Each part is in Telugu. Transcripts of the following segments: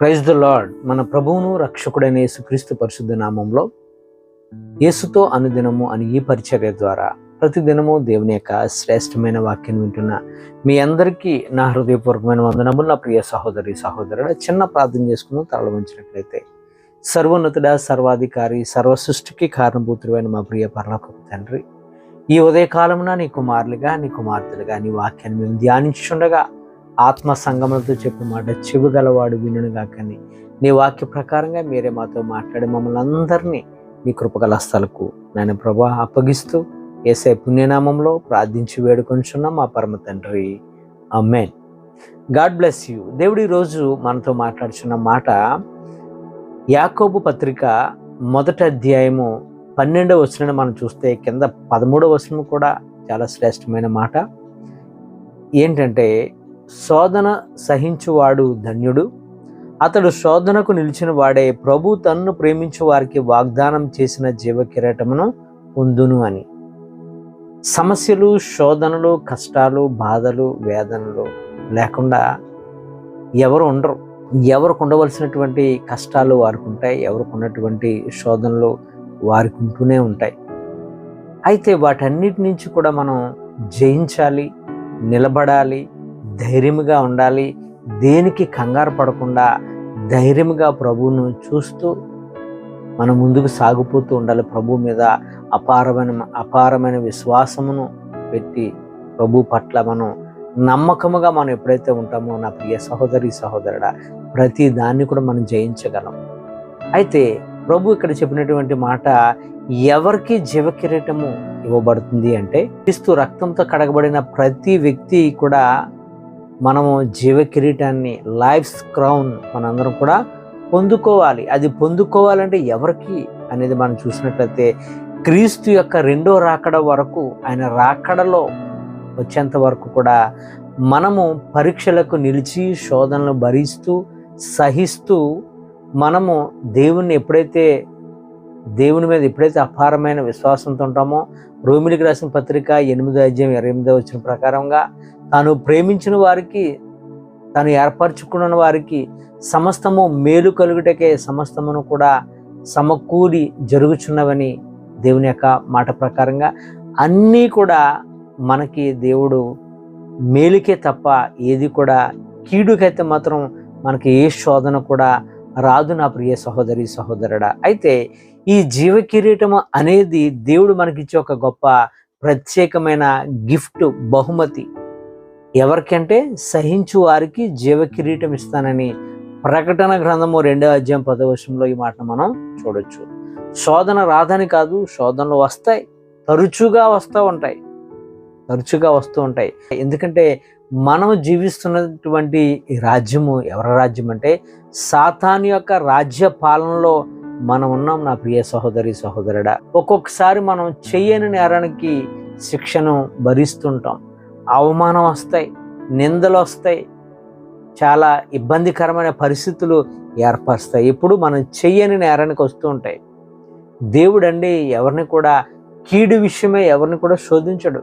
Praise the lord. మన ప్రభువును రక్షకుడైన యేసుక్రీస్తు పరిశుద్ధ నామంలో యేసుతో అనుదినము అని ఈ పరిచర్య ద్వారా ప్రతిదినము దేవుని యొక్క శ్రేష్టమైన వాక్యం వింటున్న మీ అందరికీ నా హృదయపూర్వకమైన వందనములు. నా ప్రియ సహోదరి సహోదరుడు చిన్న ప్రార్థన చేసుకుని తరలవించినట్లయితే సర్వోన్నతుడ సర్వాధికారి సర్వ సృష్టికి కారణభూతుడైన మా ప్రియ పరలోకపు తండ్రి ఈ ఉదయకాలమున నీ కుమారులుగా నీ కుమార్తెలుగా నీ వాక్యాన్ని మేము ధ్యానించుండగా ఆత్మ సంగములతో చెప్పిన మాట చెవి గలవాడు వినుగా నీ వాక్య ప్రకారంగా మీరే మాతో మాట్లాడి మమ్మల్ని అందరినీ మీ కృపగల స్థలకు నేను ప్రభా అప్పగిస్తూ ఏసై పుణ్యనామంలో ప్రార్థించి వేడుకొంచున్నాం మా పరమ తండ్రి. Amen God bless you. దేవుడు ఈరోజు మనతో మాట్లాడుచున్న మాట యాకోబు పత్రిక మొదటి అధ్యాయము పన్నెండవ వచనం మనం చూస్తే కింద పదమూడవ వచనం కూడా చాలా శ్రేష్టమైన మాట. ఏంటంటే శోధన సహించువాడు ధన్యుడు. అతడు శోధనకు నిలిచిన వాడే ప్రభు తన్ను ప్రేమించు వారికి వాగ్దానం చేసిన జీవ కిరీటమును పొందును అని. సమస్యలు శోధనలు కష్టాలు బాధలు వేదనలు లేకుండా ఎవరు ఉండరు. ఎవరికి ఉండవలసినటువంటి కష్టాలు వారికి ఉంటాయి ఎవరికి ఉన్నటువంటి శోధనలు వారికి ఉంటూనే ఉంటాయి. అయితే వాటన్నిటి నుంచి కూడా మనం జయించాలి నిలబడాలి ధైర్యంగా ఉండాలి. దేనికి కంగారు పడకుండా ధైర్యంగా ప్రభువును చూస్తూ మనం ముందుకు సాగిపోతూ ఉండాలి. ప్రభు మీద అపారమైన అపారమైన విశ్వాసమును పెట్టి ప్రభు పట్ల మనం నమ్మకముగా మనం ఎప్పుడైతే ఉంటామో నా ప్రియ సహోదరి సహోదరుడా ప్రతి దాన్ని కూడా మనం జయించగలం. అయితే ప్రభు ఇక్కడ చెప్పినటువంటి మాట ఎవరికి జీవ కిరీటము ఇవ్వబడుతుంది అంటే క్రీస్తు రక్తంతో కడగబడిన ప్రతి వ్యక్తి కూడా మనము జీవ కిరీటాన్ని లైఫ్ క్రౌన్ మనందరం కూడా పొందుకోవాలి. అది పొందుకోవాలంటే ఎవరికి అనేది మనం చూసినట్లయితే క్రీస్తు యొక్క రెండో రాకడ వరకు ఆయన రాకడలో వచ్చేంత వరకు కూడా మనము పరీక్షలకు నిలిచి శోధనలు భరిస్తూ సహిస్తూ మనము దేవుణ్ణి ఎప్పుడైతే దేవుని మీద ఎప్పుడైతే అపారమైన విశ్వాసంతో ఉంటామో రోమిలికి రాసిన పత్రిక ఎనిమిదో అధ్యాయం ఇరవై ఎనిమిదో వచ్చిన ప్రకారంగా తాను ప్రేమించిన వారికి తాను ఏర్పరచుకున్న వారికి సమస్తము మేలు కలుగుటకే సమస్తమును కూడా సమకూరి జరుగుచున్నవని దేవుని యొక్క మాట ప్రకారంగా అన్నీ కూడా మనకి దేవుడు మేలుకే తప్ప ఏది కూడా కీడుకైతే మాత్రం మనకి ఏ శోధన కూడా రాదు నా ప్రియ సహోదరి సహోదరుడా. అయితే ఈ జీవ కిరీటము అనేది దేవుడు మనకిచ్చే ఒక గొప్ప ప్రత్యేకమైన గిఫ్ట్ బహుమతి. ఎవరికంటే సహించు వారికి జీవ కిరీటం ఇస్తానని ప్రకటన గ్రంథము రెండో అధ్యాయం పదవశంలో ఈ మాటను మనం చూడొచ్చు. శోధన రాదని కాదు శోధనలు వస్తాయి తరచుగా వస్తూ ఉంటాయి. తరచుగా వస్తూ ఉంటాయి. ఎందుకంటే మనం జీవిస్తున్నటువంటి రాజ్యము ఎవరి రాజ్యం అంటే సాతాన్ యొక్క రాజ్య పాలనలో మనం ఉన్నాం నా ప్రియ సహోదరి సహోదరుడా. ఒక్కొక్కసారి మనం చెయ్యని నేరానికి శిక్షను భరిస్తుంటాం. అవమానం వస్తాయి నిందలు వస్తాయి చాలా ఇబ్బందికరమైన పరిస్థితులు ఏర్పరుస్తాయి. ఇప్పుడు మనం చెయ్యని నేరానికి వస్తూ ఉంటాయి. దేవుడండి ఎవరిని కూడా కీడు విషయమే ఎవరిని కూడా శోధించడు.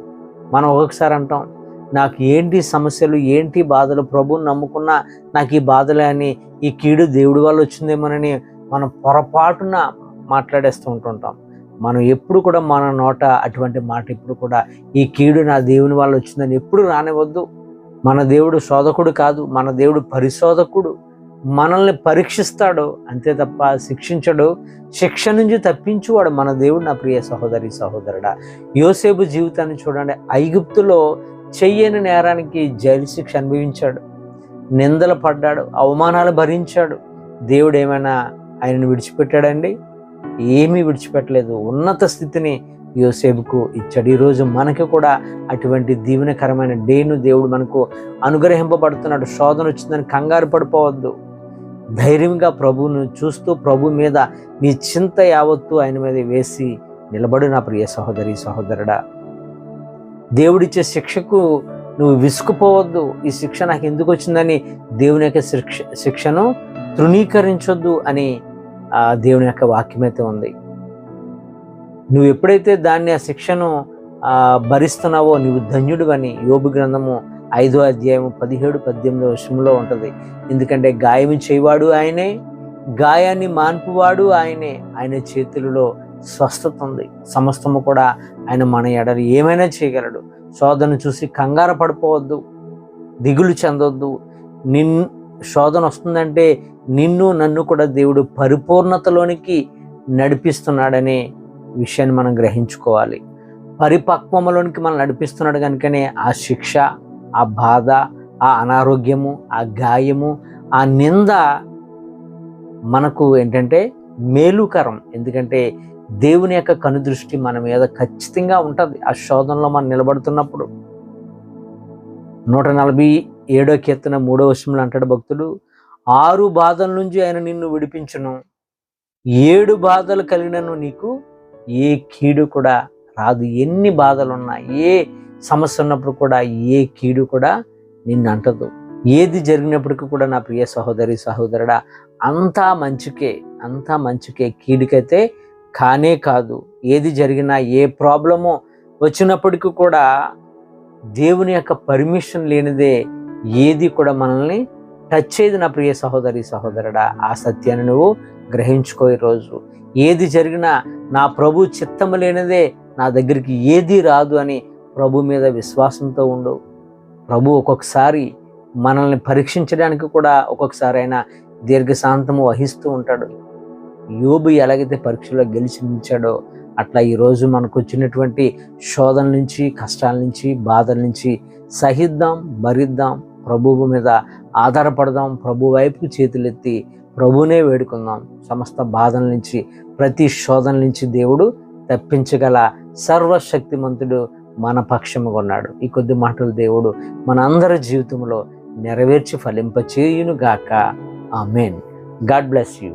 మనం ఒక్కొక్కసారి అంటాం నాకు ఏంటి సమస్యలు ఏంటి బాధలు? ప్రభువుని నమ్ముకున్నా నాకు ఈ బాధలే అని ఈ కీడు దేవుడి వల్ల వచ్చిందేమోనని మనం పొరపాటున మాట్లాడేస్తూ ఉంటుంటాం. మనం ఎప్పుడు కూడా మన నోట అటువంటి మాట ఇప్పుడు కూడా ఈ కీడు నా దేవుని వల్ల వచ్చిందని ఎప్పుడు రానివద్దు మన దేవుడు శోధకుడు కాదు మన దేవుడు పరిశోధకుడు. మనల్ని పరీక్షిస్తాడు అంతే తప్ప శిక్షించడు. శిక్ష నుంచి తప్పించువాడు మన దేవుడు నా ప్రియ సహోదరి సహోదరుడా. యోసేపు జీవితాన్ని చూడండి. ఐగుప్తులో చెయ్యని నేరానికి జైలు శిక్ష అనుభవించాడు. నిందలు పడ్డాడు అవమానాలు భరించాడు. దేవుడు ఏమైనా ఆయనను విడిచిపెట్టాడండి? ఏమీ విడిచిపెట్టలేదు. ఉన్నత స్థితిని యోసేపుకు ఇచ్చాడు. ఈరోజు మనకి కూడా అటువంటి దీవెనకరమైన డేను దేవుడు మనకు అనుగ్రహింపబడుతున్నాడు. శోధన వచ్చిందని కంగారు పడిపోవద్దు. ధైర్యంగా ప్రభువును చూస్తూ ప్రభు మీద నీ చింత యావత్తు ఆయన మీద వేసి నిలబడు నా ప్రియ సహోదరి సహోదరుడా. దేవుడిచ్చే శిక్షకు నువ్వు విసుకుపోవద్దు. ఈ శిక్ష నాకు ఎందుకు వచ్చిందని దేవుని యొక్క శిక్ష శిక్షను తృణీకరించొద్దు అని దేవుని యొక్క వాక్యం అయితే ఉంది. నువ్వు ఎప్పుడైతే దాన్ని ఆ శిక్షను భరిస్తున్నావో నువ్వు ధన్యుడు అని యోగు గ్రంథము ఐదో అధ్యాయము పదిహేడు పద్దెనిమిదో వర్షంలో ఉంటుంది. ఎందుకంటే గాయం చేయవాడు ఆయనే గాయాన్ని మాన్పువాడు ఆయనే. ఆయన చేతులలో స్వస్థత ఉంది. సమస్తము కూడా ఆయన మన ఎడలు ఏమైనా చేయగలడు. శోధన చూసి కంగారు పడిపోవద్దు. దిగులు చెందొద్దు. నిన్ శోధన వస్తుందంటే నిన్ను నన్ను కూడా దేవుడు పరిపూర్ణతలోనికి నడిపిస్తున్నాడనే విషయాన్ని మనం గ్రహించుకోవాలి. పరిపక్వములోనికి మనం నడిపిస్తున్నాడు కనుకనే ఆ శిక్ష ఆ బాధ ఆ అనారోగ్యము ఆ గాయము ఆ నింద మనకు ఏంటంటే మేలుకరం. ఎందుకంటే దేవుని యొక్క కనుదృష్టి మన మీద ఖచ్చితంగా ఉంటుంది. ఆ శోధనలో మనం నిలబడుతున్నప్పుడు నూట నలభై ఏడో కీర్తన మూడో వర్షంలో అంటాడు భక్తుడు ఆరు బాధల నుంచి ఆయన నిన్ను విడిపించును. ఏడు బాధలు కలిగినను నీకు ఏ కీడు కూడా రాదు. ఎన్ని బాధలు ఉన్నా ఏ సమస్య ఉన్నప్పుడు కూడా ఏ కీడు కూడా నిన్ను అంటదు. ఏది జరిగినప్పటికీ కూడా నా ప్రియ సహోదరి సహోదరుడా అంతా మంచుకే అంతా మంచుకే కీడుకైతే కానే కాదు. ఏది జరిగినా ఏ ప్రాబ్లమో వచ్చినప్పటికీ కూడా దేవుని యొక్క పర్మిషన్ లేనిదే ఏది కూడా మనల్ని టచ్ చేయదు నా ప్రియ సహోదరి సహోదరుడా. ఆ సత్యాన్ని నువ్వు గ్రహించుకో ఈరోజు. ఏది జరిగినా నా ప్రభు చిత్తము లేనిదే నా దగ్గరికి ఏది రాదు అని ప్రభు మీద విశ్వాసంతో ఉండు. ప్రభు ఒక్కొక్కసారి మనల్ని పరీక్షించడానికి కూడా ఒక్కొక్కసారి ఆయన దీర్ఘశాంతము వహిస్తూ ఉంటాడు. యోబు ఎలాగైతే పరీక్షలో గెలిచి నిలిచాడో అట్లా ఈరోజు మనకు వచ్చినటువంటి శోధన నుంచి కష్టాల నుంచి బాధల నుంచి సహిద్దాం భరిద్దాం ప్రభువు మీద ఆధారపడదాం ప్రభు వైపు చేతులెత్తి ప్రభునే వేడుకుందాం. సమస్త బాధల నుంచి ప్రతి శోధన నుంచి దేవుడు తప్పించగల సర్వశక్తిమంతుడు మన పక్షముగా ఉన్నాడు ఈ కొద్ది మాటలు దేవుడు మన అందరి జీవితంలో నెరవేర్చి ఫలింపచేయును గాక మెయిన్ గాడ్ బ్లెస్ యూ.